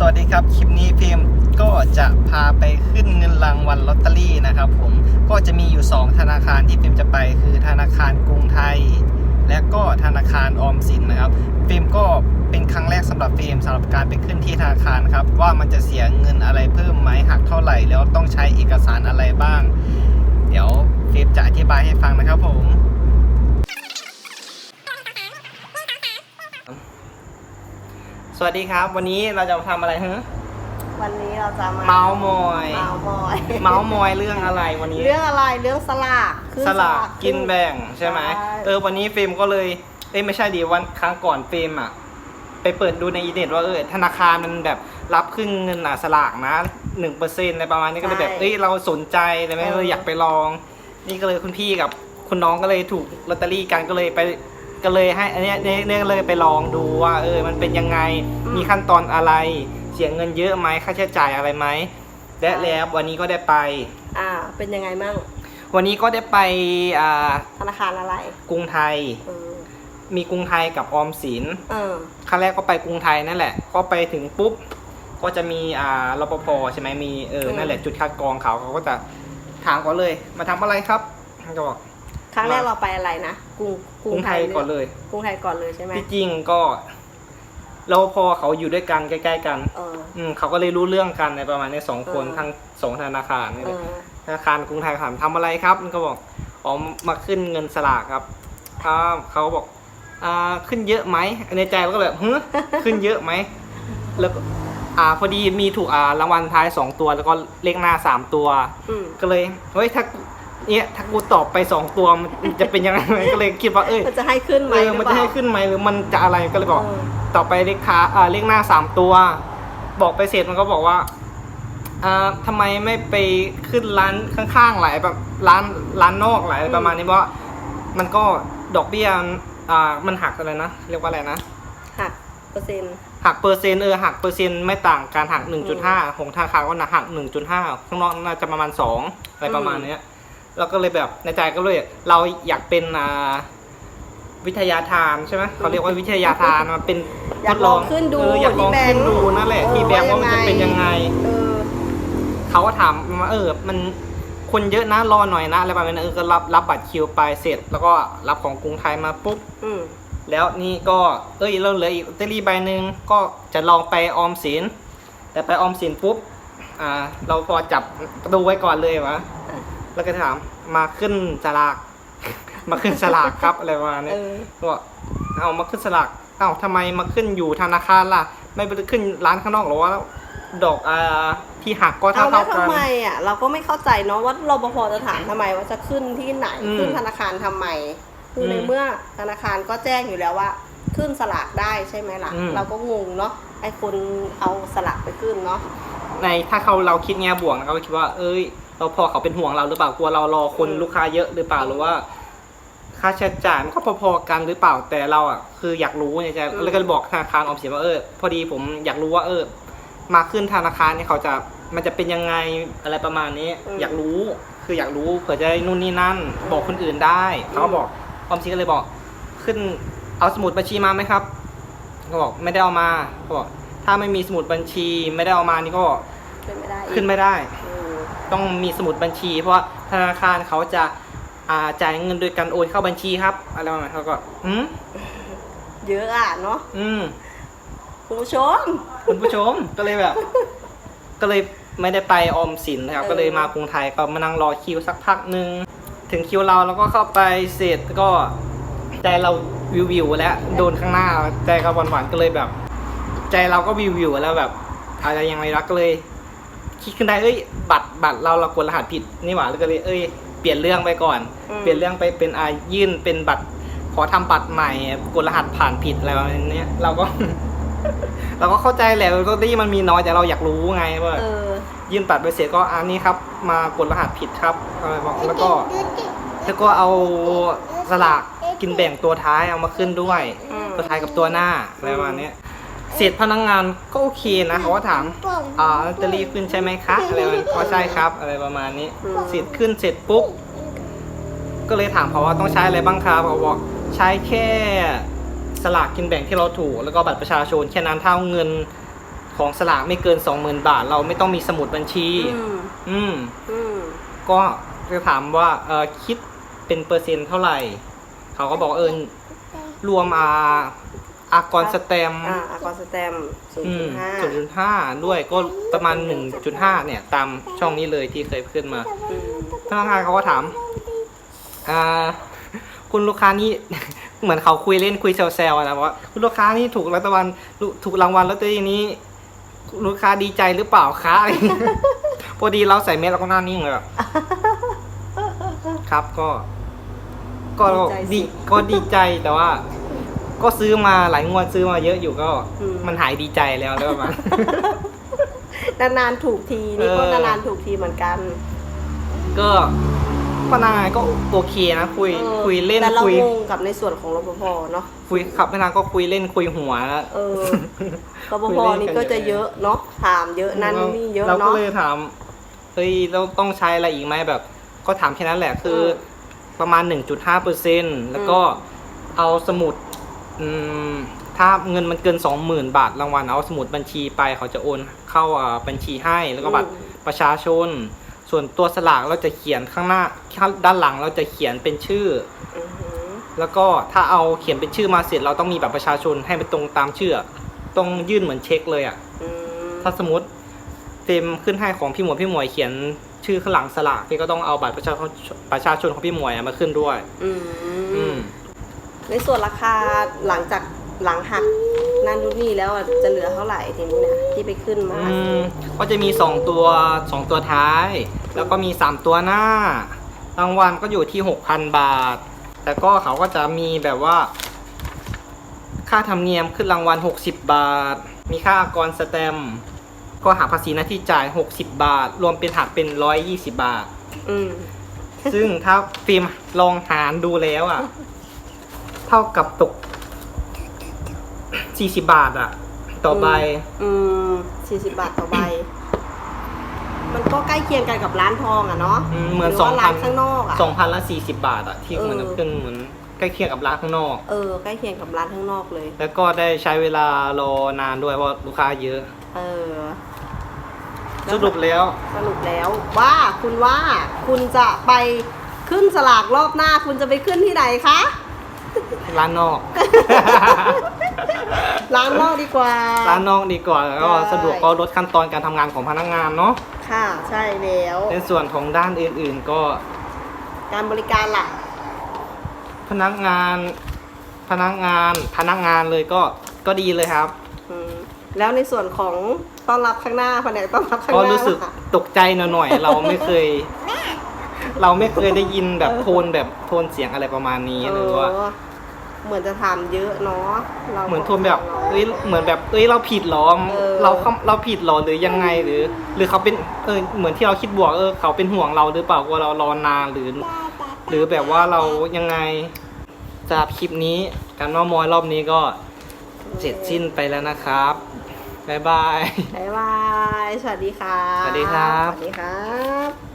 สวัสดีครับ คลิปนี้พิมก็จะพาไปขึ้นเงินรางวัลลอตเตอรี่นะครับผมก็จะมีอยู่ 2 ธนาคารที่พิมจะไปคือธนาคารกรุงไทย และก็ธนาคารออมสินนะครับฟิมก็เป็นครั้งแรกสำหรับฟิมสำหรับการไปขึ้นที่ธนาคารครับว่ามันจะเสียเงินอะไรเพิ่มไหมหักเท่าไหร่ แล้วต้องใช้เอกสารอะไรบ้าง เดี๋ยวฟิมจะอธิบายให้ฟังนะครับผม สวัสดีครับ วันนี้เราจะมาทำอะไรฮะวันนี้เราจะมาเมาส์มอย เมาส์มอย เมาส์มอยเรื่องอะไรวันนี้ เรื่องอะไรเรื่องสลากขึ้นสลากกินแบ่งใช่ไหมใช่เออวันนี้ฟิล์มก็เลยเอ้ยไม่ใช่ดีวันครั้งก่อนฟิล์มอะไปเปิดดูในอินเทอร์เน็ตว่าเออธนาคารมันแบบรับขึ้นเงินอะสลากนะหนึ่งเปอร์เซ็นต์อะไรประมาณนี้ก็เลยแบบเอ้ยเราสนใจเลยไหมเราอยากไปลอง นี่ก็เลยคุณพี่กับคุณน้องก็เลยถูกลอตเตอรี่กันก็เลยไป ก็เลยให้อันเนี้ยเนี่ยเนี่ยเลยไปลองดูว่าเออมันเป็นยังไงมีขั้นตอนอะไร เสียเงินเยอะไหมค่าใช้จ่ายอะไรไหมและแล้ววันนี้ก็ได้ไป อ่า เป็นยังไงมั่งวันนี้ก็ได้ไปอ่าธนาคารอะไรกรุงไทย เออมีกรุงไทยกับออมสิน เออ ครั้งแรกก็ไปกรุงไทยนั่นแหละ ก็ไปถึงปุ๊บ ก็จะมีอ่ารปภใช่ไหมมีเออ อืม นั่นแหละจุดคัดกรองเขาเขาก็จะถามก่อนเลย มาทำอะไรครับเขาก็บอก ครั้งแรกมาเราไปอะไรนะกรุงกรุงไทยก่อนเลยกรุงไทยก่อนเลยใช่ไหมที่จริงก็รปภเขาอยู่ด้วยกันใกล้ ๆ กันเอออืมเขาก็เลยรู้เรื่องกันในประมาณนี้สองคนเออทั้งสองธนาคารนี่เอแหละอธนาคารกรุงไทยถามทำอะไรครับมันก็บอกอ๋อมาขึ้นเงินสลากครับครับเขาก็บอกอ่าขึ้นเยอะไหมในใจเราก็แบบเฮ้ยขึ้นเยอะไหมแล้วก็อ่าพอดีมีถูกอ่ารางวัลท้ายสองตัว แล้วก็เลขหน้าสามตัวอืมก็เลยเฮ้ยถ้า เนี่ยถ้ากูตอบไปสองตัวมันจะเป็นยังไง ก็เลยคิดว่าเอ้ยมันจะให้ขึ้นไหมเออมันจะให้ขึ้นไหมหรือมันจะอะไรก็เลยบอกเออต่อไปเลขท้าอ่าเลขหน้าสามตัว บอกไปเสร็จมันก็บอกว่าอ่าทำไมไม่ไปขึ้นร้านข้างๆหลายแบบร้านร้านนอกหลายประมาณนี้เพราะมันก็ดอกเบี้ยมันอ่ามันหักอะไรนะเรียกว่าอะไรนะหักเปอร์เซ็นต์หักเปอร์เซ็นต์เออหักเปอร์เซ็นต์ไม่ต่างการหัก1.5ของธนาคารก็นะหัก1.5ข้างนอกน่าจะประมาณ2อะไรประมาณเนี้ย เราก็เลยแบบในใจก็เลยเราอยากเป็นอ่าวิทยาทานใช่ไหมเขาเรียกว่าวิทยาทานมันเป็นอยากลองขึ้นดูเอออยากลองที่แบงขึ้นค์ดูนั่นแหละเออที่แบงค์ว่ามันจะเป็นยังไงเออเขาก็ถามมาเออ มันคนเยอะนะรอหน่อยนะอะไรประมาณนั้นเออก็รับรับบัตรคิวไปเสร็จ แล้วก็รับของกรุงไทยมาปุ๊บอืมแล้วนี่ก็เอ้ยเราเหลืออีกลอตเตอรี่ใบหนึ่งก็จะลองไปออมสินแต่ไปออมสินปุ๊บ อ่า เราพอจับดูไว้ก่อนเลยวะ แล้วก็ถามมาขึ้นสลาก มาขึ้นสลากครับอะไรประมาณนี้เออก็บอกเอามาขึ้นสลากเอ้าทำไมมาขึ้นอยู่ธนาคารล่ะ ไม่ไปขึ้นร้านข้างนอกหรอวะแล้วดอกอ่าที่หักก็เอาเท่าแล้วเท่ากัน ทำไมอะเราก็ไม่เข้าใจเนาะว่ารปภจะถามทำไมว่าจะขึ้นที่ไหนอืมขึ้นธนาคารทำไม คืออมในเมื่อธนาคารก็แจ้งอยู่แล้วว่า ขึ้นสลากได้ใช่ไหมล่ะ อืม เราก็งงเนาะไอ้คนเอาสลากไปขึ้นเนาะ ในถ้าเขาเราคิดแง่บวกนะเราก็คิดว่า เอ้ย เราพอเขาเป็นห่วงเราหรือเปล่ากลัวเรารอคนอืมลูกค้าเยอะหรือเปล่าหรือว่า ค่าใช้จ่ายมันก็พอๆกันหรือเปล่าแต่เราอะคืออยากรู้ในใจแล้วก็เลยบอกธนาคารออมสินว่าเออพอดีผมอยากรู้ว่าเออ มาขึ้นธนาคารเนี่ยเขาจะมันจะเป็นยังไงอะไรประมาณนี้ อยากรู้คืออยากรู้เผื่อจะได้นู่นนี่นั่น บอกคนอื่นได้เขาก็บอกออมสินก็เลยบอก ขึ้นเอาสมุดบัญชีมาไหมครับก็บอกไม่ได้เอามาเขาบอกถ้าไม่มีสมุดบัญชีไม่ได้เอามานี่ก็ขึ้นไม่ได้อีกขึ้นไม่ได้อืม ต้องมีสมุดบัญชี เพราะว่าธนาคารเขาจะอ่าจ่ายเงินโดยการโอนเข้าบัญชีครับ อะไรประมาณนั้นเขาก็อืมเยอะอะเนาะอืมคุณผู้ชม คุณผู้ชมก็เลยแบบ ก็เลยไม่ได้ไปออมสินนะครับ เออ ก็เลยมากรุงไทยก็มานั่งรอคิวสักพักหนึ่งถึงคิวเราแล้วก็เข้าไปเสร็จก็ใจเราวิววิวๆแล้วโดนข้างหน้าใจก็หวานๆก็เลยแบบ ใจเราก็วิววิวๆแล้วแบบอะไรยังไงรักก็เลย คิดขึ้นได้เอ้ยบัตรบัตรเราเรากดรหัสผิดนี่หว่าแล้วก็เลยเอ้ยเปลี่ยนเรื่องไปก่อน อืม เปลี่ยนเรื่องไปเป็นอายื่นเป็นบัตร ขอทำบัตรใหม่กดรหัสผ่านผิดอะไรประมาณเนี้ยเราก็ เราก็เข้าใจแหละลอตเตอรี่มันมีน้อยแต่เราอยากรู้ไงว่าเออ ยื่นบัตรไปเสร็จก็อันนี้ครับ มากดรหัสผิดครับอะไรบอกแล้วก็ แล้วก็เอาสลากกินแบ่งตัวท้ายเอามาขึ้นด้วย อืม ตัวท้ายกับตัวหน้าอะไรประมาณเนี้ย เสร็จพนักงานก็โอเคนะเขาก็ถามอ่าลอตเตอรี่ขึ้นใช่ไหมคะอะไรประมาณก็ใช่ครับ อะไรประมาณนี้อืมเสร็จขึ้นเสร็จปุ๊บก็เลยถามเขาว่าต้องใช้อะไรบ้างครับเขาบอกใช้แค่สลากกินแบ่งที่เราถูกแล้วก็บัตรประชาชนแค่นั้นเท่าเงินของสลากไม่เกิน 20,000 บาท เราไม่ต้องมีสมุดบัญชี อืมอืม อืมก็จะถามว่าเออคิดเป็นเปอร์เซ็นต์เท่าไหร่ เขาก็บอกเออรวมอา อากรสแตมป์อ่าอากรสแตมศูนอืย์มจุดห้าจุดห้าด้วยก็ประมาณ1.5เนี่ย ตามช่องนี้เลยที่เคยขึ้นมาอืมพนักงานเขาก็ถาม อ่า คุณลูกค้านี่ เหมือนเขาคุยเล่นคุยแซวๆอะนะว่าคุณลูกค้านี่ถูกรัฐบาลถูกรางวัลลอตเตอรี่นี้ ลูกค้าดีใจหรือเปล่าคะอะไรอย่างเงี้ยพอดีเราใส่เมสเราก็หน้านิ่งเลยอะครับก็ ก็ดีก็ดีใจแต่ว่า ก็ซื้อมาหลายงวดซื้อมาเยอะอยู่ก็มันหายดีใจแล้วแล้วประมาณนานๆถูกทีนี่ก็เออ นานๆถูกทีเหมือนกันก็พนักงานก็โอเคนะคุยออคุยเล่นแต่เราคุยงงกับในส่วนของรปภเนาะคุยขับพนักงานก็คุยเล่นคุยหัวแล้วเออรปภนี่ก็จะเยอะเนาะถามเยอะนั่นนี่เยอะเราก็เนาะ เลยถาม เฮ้ยเราต้องใช้อะไรอีกไหมแบบ ก็ถามแค่นั้นแหละคืออประมาณ 1.5เปอร์เซ็นแล้วก็เอาสมุด อืมถ้าเงินมันเกิน 20,000 บาทรางวัลเอาสมุดบัญชีไปเขาจะโอนเข้าอ่าบัญชีให้แล้วก็บัตรประชาชน ส่วนตัวสลากเราจะเขียนข้างหน้าข้างด้านหลังเราจะเขียนเป็นชื่ออือหือแล้วก็ถ้าเอาเขียนเป็นชื่อมาเสร็จเราต้องมีบัตรประชาชนให้มันตรงตามชื่ออะต้องยื่นเหมือนเช็คเลยอะอืมถ้าสมมติเต็มขึ้นให้ของพี่หมวยพี่หมวยเขียนชื่อข้างหลังสลากพี่ก็ต้องเอาบัตรประชาชนประชาชนของพี่หมวยอะมาขึ้นด้วย อือืมม ในส่วนราคาหลังจากหลังหักนั่นนู่นนี่แล้วอะจะเหลือเท่าไหร่ทีนี้เนี่ยที่ไปขึ้นมาอืมก็จะมีสองตัวสองตัวท้าย แล้วก็มีสามตัวหน้ารางวัลก็อยู่ที่หกพันบาท แต่ก็เขาก็จะมีแบบว่า ค่าธรรมเนียมขึ้นรางวัล 60 บาท มีค่าอากรสแตมป์ก็หักภาษีหน้าที่จ่าย 60 บาท รวมเป็นหักเป็น 120 บาท อืมซึ่งถ้าฟิล์มลองหารดูแล้วอะ เท่ากับตก40บาทอะต่อใบ อืมสี่สิบบาทต่อใบ มันก็ใกล้เคียงกันกับร้านทองอะเนาะอืมเหมือนรืว่าร้าน2,000 ข้างนอกอะ2,000ละ40บาทอะที่เออเหมือนขึ้นเหมือนใกล้เคียงกับร้านข้างนอก เออ ใกล้เคียงกับร้านข้างนอกเลย แล้วก็ได้ใช้เวลารอนานด้วยเพราะลูกค้าเยอะ เออสรุปแล้วสรุปแล้วว่าคุณว่าคุณจะไปขึ้นสลากรอบหน้า คุณจะไปขึ้นที่ไหนคะ ร้านนอก ร้านนอกดีกว่า ร้านนอกดีกว่าแล้วก็ใช่สะดวกก็ลดขั้นตอนการทำงานของพนักงานเนาะค่ะ ใช่แล้ว ในส่วนของด้านอื่นๆก็การบริการล่ะ พนักงาน พนักงานพนักงานเลยก็ก็ดีเลยครับ อืมแล้วในส่วนของต้อนรับข้างหน้าแผนกต้อนรับข้างหก็น้ารู้สึกล่ะตกใจหน่อยๆ เราไม่เคย เราไม่เคยได้ยินแบบโทนแบบโทนเสียงอะไรประมาณนี้หรือว่าเออเหมือนจะถามเยอะเนาะราเหมือนโทนแบบราเอ้ยเหมือนแบบเอ้ยเราผิดเหรอเออเราเข้าเราผิดเหรอหรือยังไงหรือ หรือเขาเป็นเออเหมือนที่เราคิดบวกเออเขาเป็นห่วงเราหรือเปล่ากลัวเรารอนานหรือ หรือแบบว่าเรายังไงจากคลิปนี้การว่ามอยรอบนี้ก็เสร็จสิ้นไปแล้วนะครับบ๊ายบายบ๊ายบายสวัสดีค่ะสวัสดีครับ สวัสดีครับ